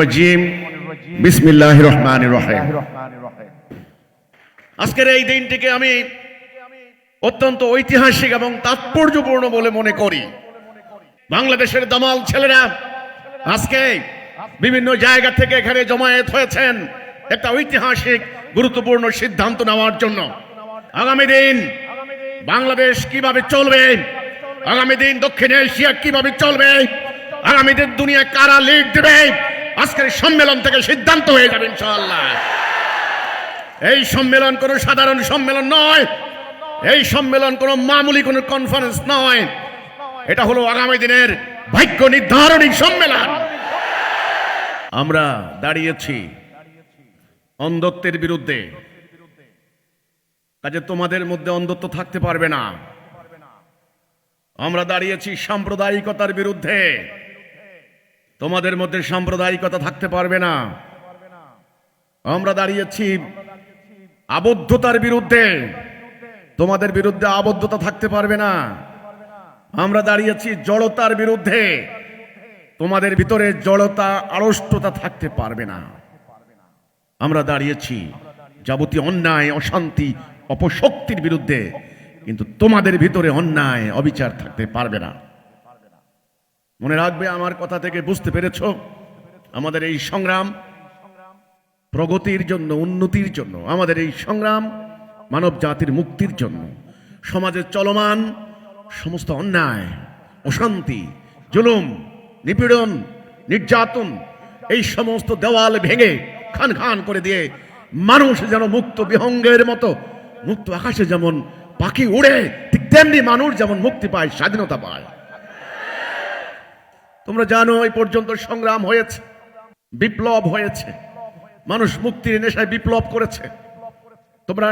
রাজিম। বিসমিল্লাহ রহমান রহিম। আজকের এই দিনটিকে আমি অত্যন্ত ঐতিহাসিক এবং তাৎপর্যপূর্ণ বলে মনে করি। বাংলাদেশের দামাল ছেলেরা আজকে বিভিন্ন জায়গা থেকে এখানে জমায়েত হয়েছেন একটা ঐতিহাসিক, গুরুত্বপূর্ণ সিদ্ধান্ত নেওয়ার জন্য। আগামী দিন বাংলাদেশ কীভাবে চলবে? আগামী দিন দক্ষিণ এশিয়া কীভাবে চলবে? আগামী দিন দুনিয়া কারা লিড দেবে? আজকের সম্মেলন থেকে সিদ্ধান্ত হয়ে যাবে ইনশাআল্লাহ। এই সম্মেলন কোনো সাধারণ সম্মেলন নয়। এই সম্মেলন কোনো মামুলি কোনো কনফারেন্স নয়। এটা হলো আগামী দিনের ভাগ্য নির্ধারণী সম্মেলন। আমরা দাঁড়িয়েছি অন্ধত্বের বিরুদ্ধে। কাজে তোমাদের মধ্যে অন্ধত্ব থাকতে পারবে না। আমরা দাঁড়িয়েছি সাম্প্রদায়িকতার বিরুদ্ধে। তোমাদের মধ্যে সাম্প্রদায়িকতা থাকতে পারবে না। আমরা দাঁড়িয়েছি আবদ্ধতার বিরুদ্ধে। তোমাদের বিরুদ্ধে আবদ্ধতা থাকতে পারবে না। আমরা দাঁড়িয়েছি জড়তার বিরুদ্ধে। তোমাদের ভিতরে জড়তা, আড়ষ্টতা থাকতে পারবে না। আমরা দাঁড়িয়েছি যাবতীয় অন্যায়, অশান্তি, অপশক্তির বিরুদ্ধে। কিন্তু তোমাদের ভিতরে অন্যায়, অবিচার থাকতে পারবে না। মনে রাখবে আমার কথা থেকে বুঝতে পেরেছ? আমাদের এই সংগ্রাম প্রগতির জন্য, উন্নতির জন্য, আমাদের এই সংগ্রাম মানব জাতির মুক্তির জন্য, সমাজের চলমান সমস্ত অন্যায়, অশান্তি, জুলুম, নিপীড়ন, নির্যাতন, এই সমস্ত দেওয়াল ভেঙে খান খান করে দিয়ে মানুষ যেন মুক্ত বিহঙ্গের মতো, মুক্ত আকাশে যেমন পাখি উড়ে, ঠিক তেমনি মানুষ যেমন মুক্তি পায়, স্বাধীনতা পায়। তোমরা জানো এই পর্যন্ত সংগ্রাম হয়েছে, বিপ্লব হয়েছে, মানুষ মুক্তির নেশায় বিপ্লব করেছে। তোমরা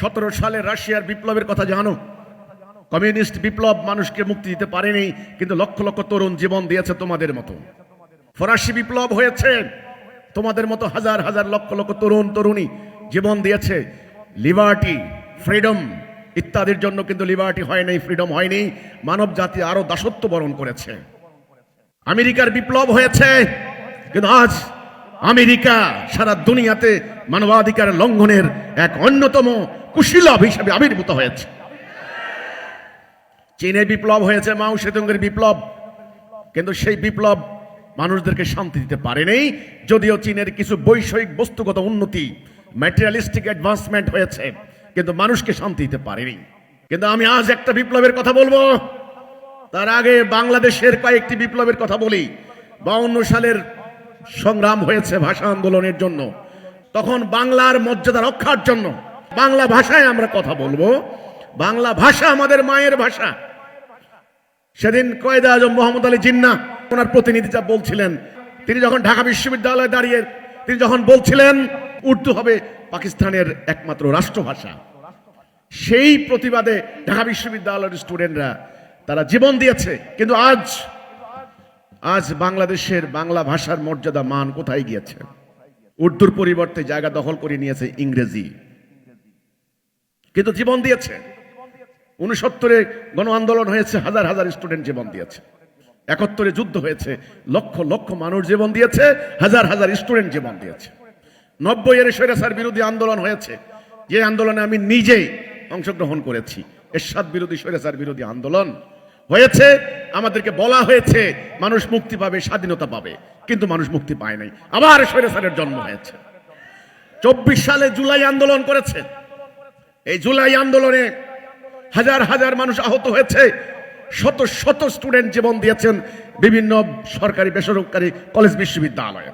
সতেরো সালে রাশিয়ার বিপ্লবের কথা জানো। কমিউনিস্ট বিপ্লব মানুষকে মুক্তি দিতে পারেনি, কিন্তু লক্ষ লক্ষ তরুণ জীবন দিয়েছে তোমাদের মতো। ফরাসি বিপ্লব হয়েছে, তোমাদের মতো হাজার হাজার লক্ষ লক্ষ তরুণ তরুণী জীবন দিয়েছে। লিবার্টি, ফ্রিডম ইত্যাদির জন্য কিন্তু লিবার্টি হয়নি ফ্রিডম হয়নি। মানব জাতি আরও দাসত্ব বরণ করেছে। আমেরিকার বিপ্লব হয়েছে, কিন্তু আজ আমেরিকা সারা দুনিয়াতে মানবাধিকার লঙ্ঘনের এক অন্যতম কুশীলভ হিসেবে আবির্ভূত হয়েছে। চীনে বিপ্লব হয়েছে, মাও সেতুঙ্গের বিপ্লব, কিন্তু সেই বিপ্লব মানুষদেরকে শান্তি দিতে পারেনি, যদিও চীনের কিছু বৈষয়িক বস্তুগত উন্নতি ম্যাটেরিয়ালিস্টিক অ্যাডভান্সমেন্ট হয়েছে, কিন্তু মানুষকে শান্তি দিতে পারেনি। কিন্তু আমি আজ একটা বিপ্লবের কথা বলব। তার আগে বাংলাদেশের কয়েকটি বিপ্লবের কথা বলি। বাউন্ন সালের সংগ্রাম হয়েছে ভাষা আন্দোলনের জন্য। তখন বাংলার মর্যাদা রক্ষার জন্য। বাংলা ভাষায় আমরা কথা বলব। বাংলা ভাষা আমাদের মায়ের ভাষা। সেদিন কয়েদা আজম মোহাম্মদ আলী জিন্না ওনার প্রতিনিধি যা বলছিলেন, তিনি যখন ঢাকা বিশ্ববিদ্যালয়ে দাঁড়িয়ে, তিনি যখন বলছিলেন, উর্দু হবে পাকিস্তানের একমাত্র রাষ্ট্রভাষা। সেই প্রতিবাদে ঢাকা বিশ্ববিদ্যালয়ের স্টুডেন্টরা তারা জীবন দিয়েছে, কিন্তু আজ আজ বাংলাদেশের বাংলা ভাষার মর্যাদা মান কোথায় গিয়েছে? উর্দুর পরিবর্তে জায়গা দখল করে নিয়েছে ইংরেজি। কিন্তু জীবন দিয়েছে। উনসত্তরে গণ আন্দোলন হয়েছে, হাজার হাজার স্টুডেন্ট জীবন দিয়েছে। একাত্তরে যুদ্ধ হয়েছে, লক্ষ লক্ষ মানুষ জীবন দিয়েছে, হাজার হাজার স্টুডেন্ট জীবন দিয়েছে। নব্বই এর স্বৈরাচার বিরোধী আন্দোলন হয়েছে, যে আন্দোলনে আমি নিজেই অংশগ্রহণ করেছি। এরশাদ বিরোধী স্বৈরাচার বিরোধী আন্দোলন হয়েছে, আমাদেরকে বলা হয়েছে, মানুষ মুক্তি পাবে, স্বাধীনতা পাবে। কিন্তু মানুষ মুক্তি পায় নাই। আবার স্বৈরাচারের জন্ম হয়েছে। চব্বিশ সালে জুলাই আন্দোলন করেছে। এই জুলাই আন্দোলনে হাজার হাজার মানুষ আহত হয়েছে। শত শত স্টুডেন্ট জীবন দিয়েছেন বিভিন্ন সরকারি বেসরকারি কলেজ বিশ্ববিদ্যালয়ে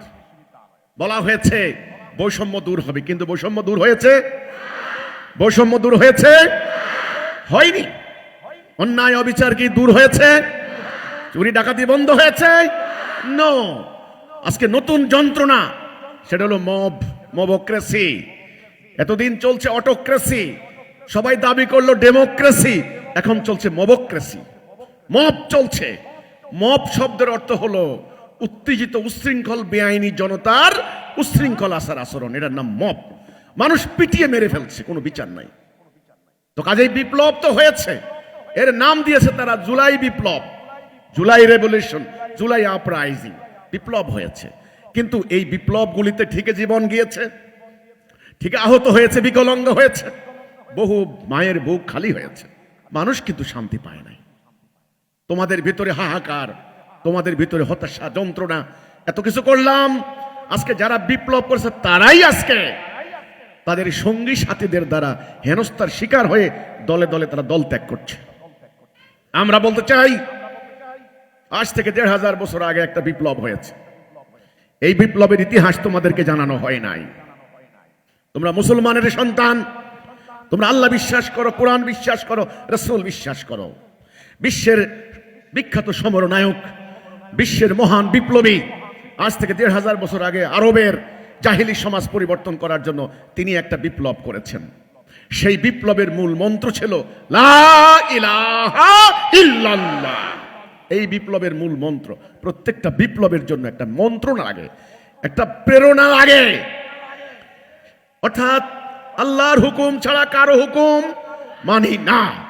বলা হয়েছে, বৈষম্য দূর হবে। কিন্তু বৈষম্য দূর হয়েছে? বৈষম্য দূর হয়েছে? হয়নি। অন্যায় অবিচার কি দূর হয়েছে? চুরি ডাকাতি বন্ধ হয়েছে? নো আজকে নতুন যন্ত্রণা। সেটা হলো মব, মবক্রেসি। এতদিন চলছে অটোক্রেসি। সবাই দাবি করল ডেমোক্রেসি। এখন চলছে মবক্রেসি। মব চলছে। মব শব্দের অর্থ হলো উত্তেজিত উশৃঙ্খল বেআইনি জনতার উশৃঙ্খল আসার আচরণ। এটার নাম মব। মানুষ পিটিয়ে মেরে ফেলছে, কোনো বিচার নাই। তো কাজেই বিপ্লব তো হয়েছে। এর নাম দিয়েছে তারা জুলাই বিপ্লব, জুলাই রেভলিউশন জুলাই আপরাইজিং বিপ্লব হয়েছে। কিন্তু এই বিপ্লবগুলিতে ঠিকই জীবন গিয়েছে, ঠিক আহত হয়েছে, বিকলঙ্গ হয়েছে। বহু মায়ের বুক খালি হয়েছে। মানুষ কিন্তু শান্তি পায় নাই। তোমাদের ভিতরে হাহাকার, তোমাদের ভিতরে হতাশা, যন্ত্রণা, এত কিছু করলাম। আজকে যারা বিপ্লব করেছে, তারাই আজকে তাদের সঙ্গী সাথীদের দ্বারা হেনস্থার শিকার হয়ে দলে দলে তারা দল ত্যাগ করছে। আমরা বলতে চাই, আজ থেকে দেড় হাজার বছর আগে একটা বিপ্লব হয়েছে। এই বিপ্লবের ইতিহাস তোমাদেরকে জানানো হয় নাই। তোমরা মুসলমানের সন্তান, তোমরা আল্লাহ বিশ্বাস করো, কোরআন বিশ্বাস করো, রসুল বিশ্বাস করো। বিশ্বের বিখ্যাত সমরনায়ক, বিশ্বের মহান বিপ্লবী আজ থেকে দেড় হাজার বছর আগে আরবের জাহিলি সমাজ পরিবর্তন করার জন্য তিনি একটা বিপ্লব করেছেন। সেই বিপ্লবের মূল মন্ত্র ছিল এই বিপ্লবের মূল মন্ত্র, প্রত্যেকটা বিপ্লবের জন্য একটা মন্ত্র লাগে, একটা প্রেরণা লাগে। অর্থাৎ আল্লাহর হুকুম ছাড়া কারও হুকুম মানি না।